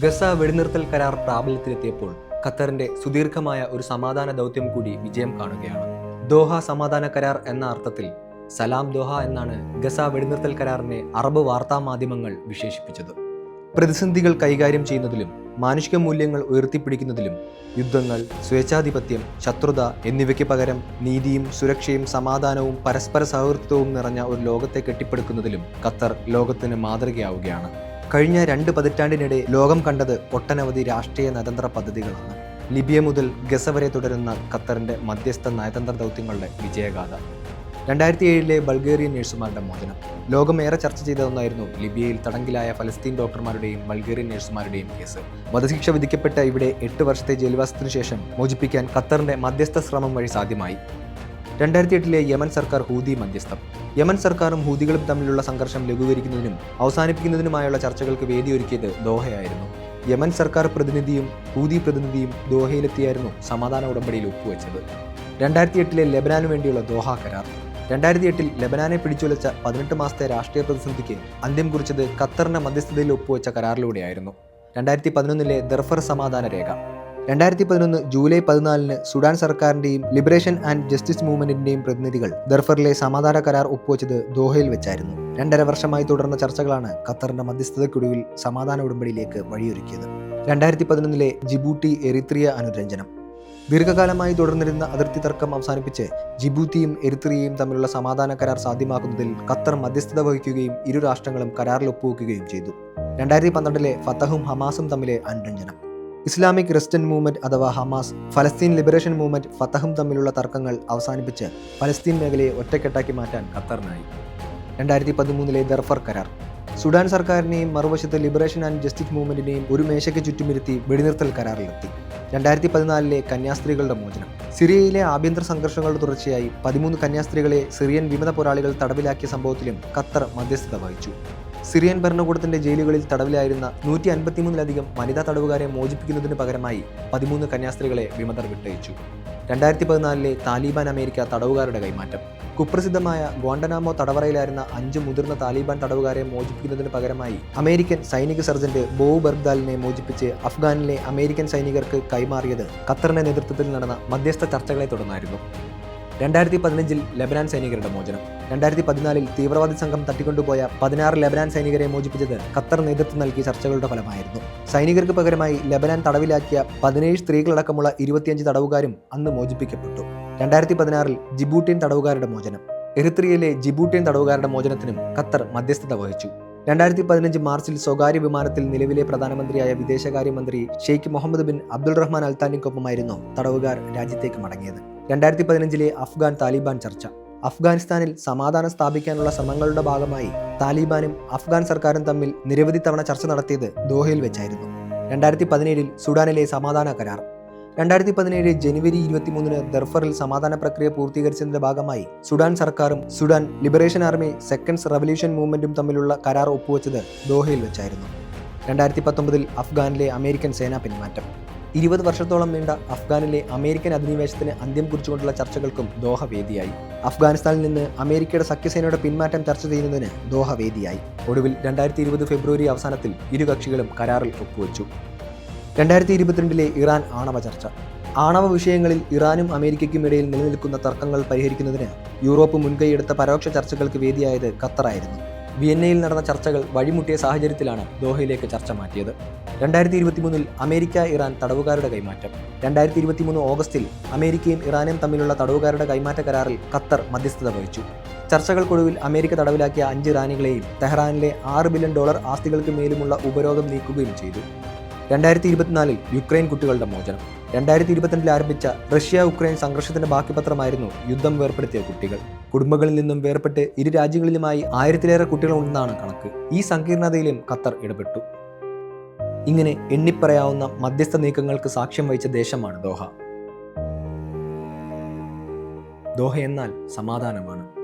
Gaza വെടിനിർത്തൽ കരാർ പ്രാബല്യത്തിലെത്തിയപ്പോൾ ഖത്തറിന്റെ സുദീർഘമായ ഒരു സമാധാന ദൗത്യം കൂടി വിജയം കാണുകയാണ്. ദോഹ സമാധാന കരാർ എന്ന അർത്ഥത്തിൽ സലാം ദോഹ എന്നാണ് ഗസ വെടിനിർത്തൽ കരാറിനെ അറബ് വാർത്താ മാധ്യമങ്ങൾ വിശേഷിപ്പിച്ചത്. പ്രതിസന്ധികൾ കൈകാര്യം ചെയ്യുന്നതിലും മാനുഷിക മൂല്യങ്ങൾ ഉയർത്തിപ്പിടിക്കുന്നതിലും യുദ്ധങ്ങൾ സ്വേച്ഛാധിപത്യം ശത്രുത എന്നിവയ്ക്ക് പകരം നീതിയും സുരക്ഷയും സമാധാനവും പരസ്പര സൗഹൃദവും നിറഞ്ഞ ഒരു ലോകത്തെ കെട്ടിപ്പടുക്കുന്നതിലും ഖത്തർ ലോകത്തിന് മാതൃകയാവുകയാണ്. കഴിഞ്ഞ രണ്ട് പതിറ്റാണ്ടിനിടെ ലോകം കണ്ടത് ഒട്ടനവധി രാഷ്ട്രീയ നയതന്ത്ര പദ്ധതികളാണ്. ലിബിയ മുതൽ ഗസ വരെ തുടരുന്ന ഖത്തറിന്റെ മധ്യസ്ഥ നയതന്ത്ര ദൗത്യങ്ങളുടെ വിജയഗാഥ. രണ്ടായിരത്തി ഏഴിലെ ബൾഗേറിയൻ നഴ്സുമാരുടെ മോചനം. ലോകം ഏറെ ചർച്ച ചെയ്ത ഒന്നായിരുന്നു ലിബിയയിൽ തടങ്കിലായ ഫലസ്തീൻ ഡോക്ടർമാരുടെയും ബൾഗേറിയൻ നഴ്സുമാരുടെയും കേസ്. വധശിക്ഷ വിധിക്കപ്പെട്ട ഇവിടെ എട്ട് വർഷത്തെ ജയിൽവാസത്തിനു ശേഷം മോചിപ്പിക്കാൻ ഖത്തറിന്റെ മധ്യസ്ഥ ശ്രമം വഴി സാധ്യമായി. രണ്ടായിരത്തി എട്ടിലെ യമൻ സർക്കാർ ഹൂതി മധ്യസ്ഥം. യമൻ സർക്കാരും ഹൂതികളും തമ്മിലുള്ള സംഘർഷം ലഘൂകരിക്കുന്നതിനും അവസാനിപ്പിക്കുന്നതിനുമായുള്ള ചർച്ചകൾക്ക് വേദിയൊരുക്കിയത് ദോഹയായിരുന്നു. യമൻ സർക്കാർ പ്രതിനിധിയും ഹൂതി പ്രതിനിധിയും ദോഹയിലെത്തിയായിരുന്നു സമാധാന ഉടമ്പടിയിൽ ഒപ്പുവെച്ചത്. രണ്ടായിരത്തി എട്ടിലെ ലെബനാനു വേണ്ടിയുള്ള ദോഹ കരാർ. രണ്ടായിരത്തി എട്ടിൽ ലെബനാനെ പിടിച്ചുലച്ച പതിനെട്ട് മാസത്തെ രാഷ്ട്രീയ പ്രതിസന്ധിക്ക് അന്ത്യം കുറിച്ചത് ഖത്തറിന്റെ മധ്യസ്ഥതയിൽ ഒപ്പുവെച്ച കരാറിലൂടെയായിരുന്നു. രണ്ടായിരത്തി പതിനൊന്നിലെ ദർഫർ സമാധാന രേഖ. രണ്ടായിരത്തി പതിനൊന്ന് ജൂലൈ പതിനാലിന് സുഡാൻ സർക്കാരിന്റെയും ലിബറേഷൻ ആൻഡ് ജസ്റ്റിസ് മൂവ്മെന്റിന്റെയും പ്രതിനിധികൾ ദർഫറിലെ സമാധാന കരാർ ഒപ്പുവെച്ചത് ദോഹയിൽ വെച്ചായിരുന്നു. രണ്ടര വർഷമായി തുടർന്ന ചർച്ചകളാണ് ഖത്തറിന്റെ മധ്യസ്ഥതയ്ക്കൊടുവിൽ സമാധാന ഉടമ്പടിയിലേക്ക് വഴിയൊരുക്കിയത്. രണ്ടായിരത്തി പതിനൊന്നിലെ ജിബൂട്ടി എറിത്രിയ അനുരഞ്ജനം. ദീർഘകാലമായി തുടർന്നിരുന്ന അതിർത്തി തർക്കം അവസാനിപ്പിച്ച് ജിബൂത്തിയും എരിത്രിയയും തമ്മിലുള്ള സമാധാന കരാർ സാധ്യമാക്കുന്നതിൽ ഖത്തർ മധ്യസ്ഥത വഹിക്കുകയും ഇരു രാഷ്ട്രങ്ങളും കരാറിൽ ഒപ്പുവെക്കുകയും ചെയ്തു. രണ്ടായിരത്തി പന്ത്രണ്ടിലെ ഫത്തഹും ഹമാസും തമ്മിലെ അനുരഞ്ജനം. ഇസ്ലാമിക് ക്രിസ്ത്യൻ മൂവ്മെന്റ് അഥവാ ഹമാസ് ഫലസ്തീൻ ലിബറേഷൻ മൂവ്മെന്റ് ഫത്തഹും തമ്മിലുള്ള തർക്കങ്ങൾ അവസാനിപ്പിച്ച് ഫലസ്തീൻ മേഖലയെ ഒറ്റക്കെട്ടാക്കി മാറ്റാൻ ഖത്തറിനായി. രണ്ടായിരത്തി പതിമൂന്നിലെ ദർഫർ കരാർ. സുഡാൻ സർക്കാരിനെയും മറുവശത്ത് ലിബറേഷൻ ആൻഡ് ജസ്റ്റിസ് മൂവ്മെന്റിനെയും ഒരു മേശയ്ക്ക് ചുറ്റുമിരുത്തി വെടിനിർത്തൽ കരാറിലെത്തി. രണ്ടായിരത്തി പതിനാലിലെ കന്യാസ്ത്രീകളുടെ മോചനം. സിറിയയിലെ ആഭ്യന്തര സംഘർഷങ്ങളുടെ തുടർച്ചയായി പതിമൂന്ന് കന്യാസ്ത്രീകളെ സിറിയൻ വിമത പോരാളികൾ തടവിലാക്കിയ സംഭവത്തിലും ഖത്തർ മധ്യസ്ഥത വഹിച്ചു. സിറിയൻ ഭരണകൂടത്തിന്റെ ജയിലുകളിൽ തടവിലായിരുന്ന നൂറ്റി അൻപത്തിമൂന്നിലധികം വനിതാ തടവുകാരെ മോചിപ്പിക്കുന്നതിന് പകരമായി പതിമൂന്ന് കന്യാസ്ത്രീകളെ വിമതർ വിട്ടയച്ചു. രണ്ടായിരത്തി പതിനാലിലെ താലിബാൻ അമേരിക്ക തടവുകാരുടെ കൈമാറ്റം. കുപ്രസിദ്ധമായ ഗോണ്ടനാമോ തടവറയിലായിരുന്ന അഞ്ച് മുതിർന്ന താലിബാൻ തടവുകാരെ മോചിപ്പിക്കുന്നതിന് പകരമായി അമേരിക്കൻ സൈനിക സർജന്റ് ബോവ് ബർഗ്ദാലിനെ മോചിപ്പിച്ച് അഫ്ഗാനിലെ അമേരിക്കൻ സൈനികർക്ക് കൈമാറിയത് ഖത്തറിന്റെ നേതൃത്വത്തിൽ നടന്ന മധ്യസ്ഥ ചർച്ചകളെ തുടർന്നായിരുന്നു. രണ്ടായിരത്തി പതിനഞ്ചിൽ ലബനാൻ സൈനികരുടെ മോചനം. രണ്ടായിരത്തി പതിനാലിൽ തീവ്രവാദി സംഘം തട്ടിക്കൊണ്ടുപോയ പതിനാറ് ലബനാൻ സൈനികരെ മോചിപ്പിച്ചത് ഖത്തർ നേതൃത്വം നൽകിയ ചർച്ചകളുടെ ഫലമായിരുന്നു. സൈനികർക്ക് പകരമായി ലബനാൻ തടവിലാക്കിയ പതിനേഴ് സ്ത്രീകളടക്കമുള്ള ഇരുപത്തിയഞ്ച് തടവുകാരും അന്ന് മോചിപ്പിക്കപ്പെട്ടു. രണ്ടായിരത്തി പതിനാറിൽ ജിബൂട്ടിയൻ തടവുകാരുടെ മോചനം. എറിത്രിയയിലെ ജിബൂട്ടിയൻ തടവുകാരുടെ മോചനത്തിനും ഖത്തർ മധ്യസ്ഥത വഹിച്ചു. രണ്ടായിരത്തി പതിനഞ്ച് മാർച്ചിൽ സ്വകാര്യ വിമാനത്തിൽ നിലവിലെ പ്രധാനമന്ത്രിയായ വിദേശകാര്യമന്ത്രി Sheikh Mohammed bin Abdul Rahman അൽത്താനിക്കൊപ്പമായിരുന്നു തടവുകാർ രാജ്യത്തേക്ക് മടങ്ങിയത്. രണ്ടായിരത്തി പതിനഞ്ചിലെ അഫ്ഗാൻ താലിബാൻ ചർച്ച. അഫ്ഗാനിസ്ഥാനിൽ സമാധാനം സ്ഥാപിക്കാനുള്ള ശ്രമങ്ങളുടെ ഭാഗമായി താലിബാനും അഫ്ഗാൻ സർക്കാരും തമ്മിൽ നിരവധി തവണ ചർച്ച നടത്തിയത് ദോഹയിൽ വെച്ചായിരുന്നു. രണ്ടായിരത്തി പതിനേഴിൽ സുഡാനിലെ സമാധാന കരാർ. രണ്ടായിരത്തി പതിനേഴ് ജനുവരി ഇരുപത്തിമൂന്നിന് ദർഫറിൽ സമാധാന പ്രക്രിയ പൂർത്തീകരിച്ചതിന്റെ ഭാഗമായി സുഡാൻ സർക്കാരും Sudan liberation army seconds revolution മൂവ്മെന്റും തമ്മിലുള്ള കരാർ ഒപ്പുവെച്ചത് ദോഹയിൽ വെച്ചായിരുന്നു. രണ്ടായിരത്തി പത്തൊമ്പതിൽ അഫ്ഗാനിലെ അമേരിക്കൻ സേനാ പിന്മാറ്റം ഇരുപത് വർഷത്തോളം നീണ്ട അഫ്ഗാനിലെ അമേരിക്കൻ അധിനിവേശത്തിന് അന്ത്യം കുറിച്ചുകൊണ്ടുള്ള ചർച്ചകൾക്കും ദോഹ വേദിയായി അഫ്ഗാനിസ്ഥാനിൽ നിന്ന് അമേരിക്കയുടെ സഖ്യസേനയുടെ പിന്മാറ്റം ചർച്ച ചെയ്യുന്നതിന് ദോഹ വേദിയായി ഒടുവിൽ രണ്ടായിരത്തി ഇരുപത് ഫെബ്രുവരി അവസാനത്തിൽ ഇരു കക്ഷികളും കരാറിൽ ഒപ്പുവെച്ചു. രണ്ടായിരത്തി ഇരുപത്തിരണ്ടിലെ ഇറാൻ ആണവ ചർച്ച. ആണവ വിഷയങ്ങളിൽ ഇറാനും അമേരിക്കയ്ക്കും ഇടയിൽ നിലനിൽക്കുന്ന തർക്കങ്ങൾ പരിഹരിക്കുന്നതിന് യൂറോപ്പ് മുൻകൈയെടുത്ത പരോക്ഷ ചർച്ചകൾക്ക് വേദിയായത് ഖത്തറായിരുന്നു. വിയന്നയിൽ നടന്ന ചർച്ചകൾ വഴിമുട്ടിയ സാഹചര്യത്തിലാണ് ദോഹയിലേക്ക് ചർച്ച മാറ്റിയത്. രണ്ടായിരത്തി ഇരുപത്തിമൂന്നിൽ അമേരിക്ക ഇറാൻ തടവുകാരുടെ കൈമാറ്റം. രണ്ടായിരത്തി ഇരുപത്തിമൂന്ന് ഓഗസ്റ്റിൽ അമേരിക്കയും ഇറാനും തമ്മിലുള്ള തടവുകാരുടെ കൈമാറ്റ കരാറിൽ ഖത്തർ മധ്യസ്ഥത വഹിച്ചു. ചർച്ചകൾക്കൊടുവിൽ അമേരിക്ക തടവിലാക്കിയ അഞ്ച് ഇറാനികളെയും തെഹ്റാനിലെ ആറ് ബില്യൺ ഡോളർ ആസ്തികൾക്ക് മേലുമുള്ള ഉപരോധം നീക്കുകയും ചെയ്തു. രണ്ടായിരത്തി ഇരുപത്തിനാലിൽ യുക്രൈൻ കുട്ടികളുടെ മോചനം. രണ്ടായിരത്തി ഇരുപത്തിരണ്ടിൽ ആരംഭിച്ച റഷ്യ ഉക്രൈൻ സംഘർഷത്തിന്റെ ബാക്കിപത്രമായിരുന്നു യുദ്ധം വേർപ്പെടുത്തിയ കുട്ടികൾ. കുടുംബങ്ങളിൽ നിന്നും വേർപെട്ട് ഇരു രാജ്യങ്ങളിലുമായി ആയിരത്തിലേറെ കുട്ടികളുണ്ടെന്നാണ് കണക്ക്. ഈ സങ്കീർണതയിലും ഖത്തർ ഇടപെട്ടു. ഇങ്ങനെ എണ്ണിപ്പറയാവുന്ന മധ്യസ്ഥ നീക്കങ്ങൾക്ക് സാക്ഷ്യം വഹിച്ച ദേശമാണ് ദോഹ. ദോഹ എന്നാൽ സമാധാനമാണ്.